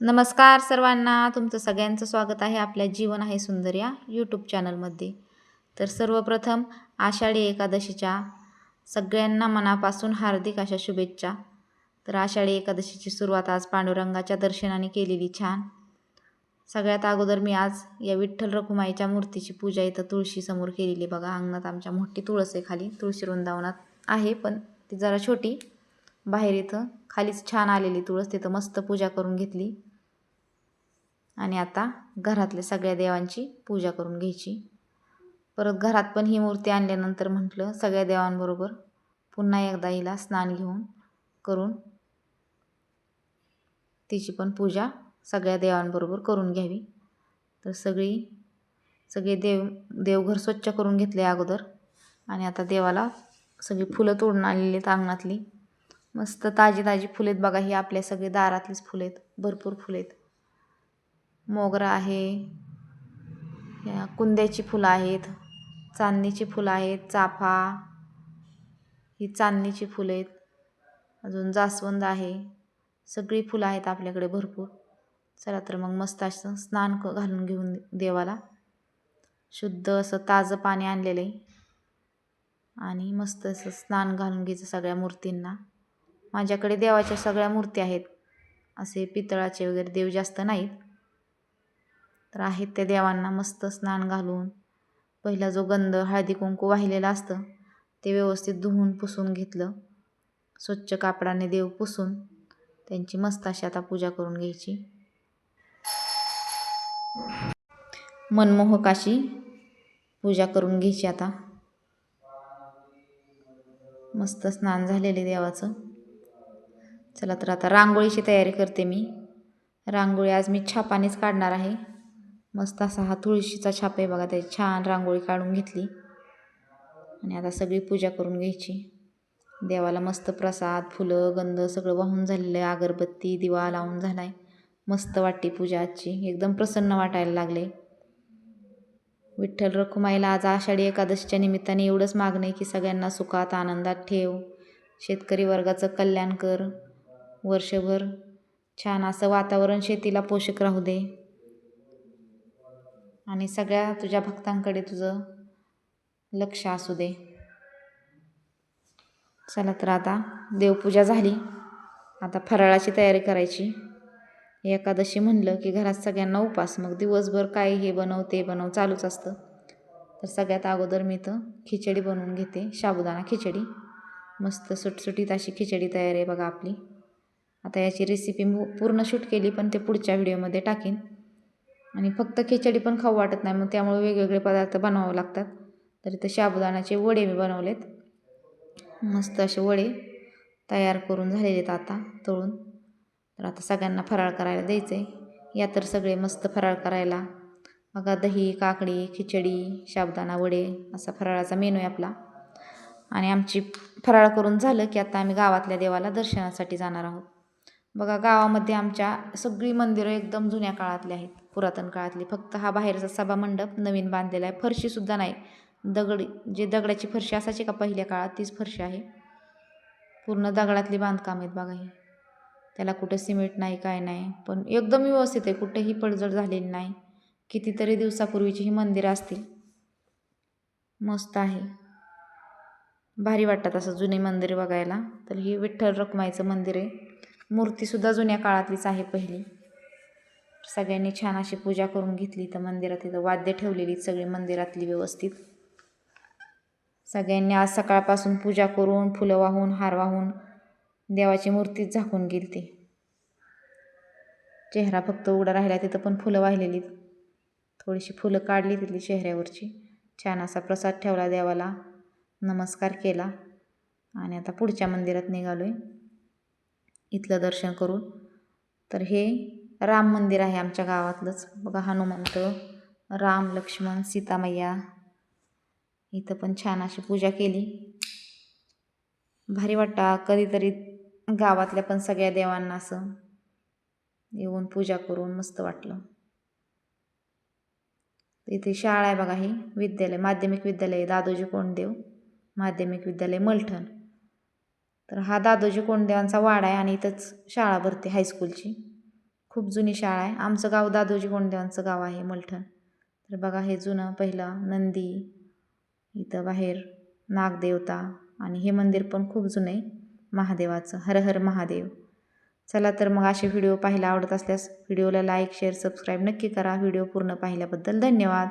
नमस्कार सर्वांना तुमचं सगळ्यांचं स्वागत आहे आपल्या जीवन आहे सुंदर या यूट्यूब चॅनलमध्ये तर सर्वप्रथम आषाढी एकादशीच्या सगळ्यांना मनापासून हार्दिक अशा शुभेच्छा. तर आषाढी एकादशीची सुरुवात आज पांडुरंगाच्या दर्शनाने केलेली छान. सगळ्यात अगोदर मी आज या विठ्ठल रखुमाईच्या मूर्तीची पूजा इथं तुळशीसमोर केलेली बघा. अंगणात आमच्या मोठी तुळस आहे खाली. तुळशी वृंदावनात आहे पण ती जरा छोटी. बाहेर इथं. खालीच छान आलेली तुळस तिथं मस्त पूजा करून घेतली. आणि आता घरातल्या सगळ्या देवांची पूजा करून घ्यायची. परत घरात पण ही मूर्ती आणल्यानंतर म्हटलं सगळ्या देवांबरोबर पुन्हा एकदा हिला स्नान घेऊन करून तिची पण पूजा सगळ्या देवांबरोबर करून घ्यावी. तर सगळी सगळे देव देवघर स्वच्छ करून घेतले अगोदर. आणि आता देवाला सगळी फुलं तोडून आलेली आहेत अंगणातली. मस्त ताजी ताजी फुले आहेत बघा ही आपल्या सगळे दारातलीच फुले आहेत भरपूर फुले आहेत. मोगरा आहे या कुंद्याची फुलं आहेत चांदणीची फुलं आहेत चाफा ही चांदणीची फुलं आहेत. अजून जास्वंद आहे सगळी फुलं आहेत आपल्याकडे भरपूर. चला तर मग मस्त असं स्नान क घालून घेऊन देवाला. शुद्ध असं ताजं पाणी आणलेलं आहे. आणि मस्त असं स्नान घालून घ्यायचं सगळ्या मूर्तींना. माझ्याकडे देवाच्या सगळ्या मूर्ती आहेत. असे पितळाचे वगैरे देव जास्त नाहीत. तर आहेत त्या देवांना मस्त स्नान घालून. पहिला जो गंध हळदी कुंकू वाहिलेला असतं ते व्यवस्थित धुवून पुसून घेतलं. स्वच्छ कापडाने देव पुसून त्यांची मस्त अशी आता पूजा करून घ्यायची. मनमोहक अशी पूजा करून घ्यायची आता. मस्त स्नान झालेले देवाचं. चला तर आता रांगोळीची तयारी करते मी. रांगोळी आज मी छापानेच काढणार आहे. मस्त असा हा तुळशीचा छाप आहे बघा त्याची छान रांगोळी काढून घेतली. आणि आता सगळी पूजा करून घ्यायची. देवाला मस्त प्रसाद फुलं गंध सगळं वाहून झालेलं आहे. अगरबत्ती दिवा लावून झाला आहे मस्त वाटते पूजा आजची. एकदम प्रसन्न वाटायला लागले विठ्ठल रखुमाईला आज आषाढी एकादशीच्या निमित्ताने एवढंच मागणं आहे की सगळ्यांना सुखात आनंदात ठेव. शेतकरी वर्गाचं कल्याण कर. वर्षभर छान असं वातावरण शेतीला पोषक राहू दे. आणि सगळ्या तुझ्या भक्तांकडे तुझं लक्ष असू दे. चला तर आता देवपूजा झाली. आता फराळाची तयारी करायची. एकादशी म्हणलं की घरात सगळ्यांना उपास मग दिवसभर काय हे बनव ते बनव चालूच असतं. तर सगळ्यात अगोदर मी तर खिचडी बनवून घेते साबुदाणा खिचडी. मस्त सुटसुटीत अशी खिचडी तयार आहे बघा आपली. आता याची रेसिपी पूर्ण शूट केली पण ते पुढच्या व्हिडिओमध्ये टाकीन. आणि फक्त खिचडी पण खाऊ वाटत नाही मग त्यामुळे वेगवेगळे पदार्थ बनवावे लागतात. तर इथं साबुदाण्याचे वडे मी बनवलेत. मस्त असे वडे तयार करून झालेले आहेत आता तळून. तर आता सगळ्यांना फराळ करायला द्यायचं आहे या तर सगळे मस्त फराळ करायला. बघा दही काकडी खिचडी साबुदाणा वडे असा फराळाचा मेनू आहे आपला. आणि आमची फराळ करून झालं की आता आम्ही गावातल्या देवाला दर्शनासाठी जाणार आहोत. बघा गावामध्ये आमच्या सगळी मंदिरं एकदम जुन्या काळातली आहेत पुरातन काळातली. फक्त हा बाहेरचा सभा मंडप नवीन बांधलेला आहे. फरशीसुद्धा नाही. दगडी जे दगडाची फरशी असायची का पहिल्या काळात तीच फरशी आहे. पूर्ण दगडातली बांधकाम आहेत बघा ही. त्याला कुठं सिमेंट नाही काय नाही. पण एकदम व्यवस्थित आहे. कुठेही पडझड झालेली नाही. कितीतरी दिवसापूर्वीची ही मंदिरं असतील. मस्त आहे. भारी वाटतात असं जुने मंदिर बघायला. तर हे विठ्ठल रखुमाईचं मंदिर आहे. मूर्तीसुद्धा जुन्या काळातलीच आहे पहिली. सगळ्यांनी छान अशी पूजा करून घेतली तर मंदिरात. तिथं वाद्य ठेवलेली सगळी मंदिरातली व्यवस्थित. सगळ्यांनी आज सकाळपासून पूजा करून फुलं वाहून हार वाहून देवाची मूर्तीच झाकून गेली ती चेहरा फक्त उघडा राहिला तिथं पण फुलं वाहिलेली थोडीशी फुलं काढली तिथली चेहऱ्यावरची. छान असा प्रसाद ठेवला देवाला. नमस्कार केला. आणि आता पुढच्या मंदिरात निघालो आहे इथलं दर्शन करून. तर हे राम मंदिर आहे आमच्या गावातलंच. बघा हनुमंत राम लक्ष्मण सीतामय्या. इथं पण छान अशी पूजा केली. भारी वाटतं. कधीतरी गावातल्या पण सगळ्या देवांना असं येऊन पूजा करून मस्त वाटलं. इथे शाळा आहे बघा ही. विद्यालय माध्यमिक विद्यालय दादोजी कोंडदेव. माध्यमिक विद्यालय मलठण. तर हा दादोजी कोंडदेवांचा वाडा आहे आणि इथंच शाळा भरते हायस्कूलची खूप जुनी शाळा आहे. आमचं गाव दादोजी कोंडदेवांचं गाव आहे मलठण. तर बघा हे जुनं पहिलं नंदी इथं बाहेर नागदेवता आणि हे मंदिर पण खूप जुनं आहे महादेवाचं. हर हर महादेव. चला तर मग असे व्हिडिओ पाहायला आवडत असल्यास व्हिडिओला लाईक शेअर सबस्क्राईब नक्की करा. व्हिडिओ पूर्ण पाहिल्याबद्दल धन्यवाद.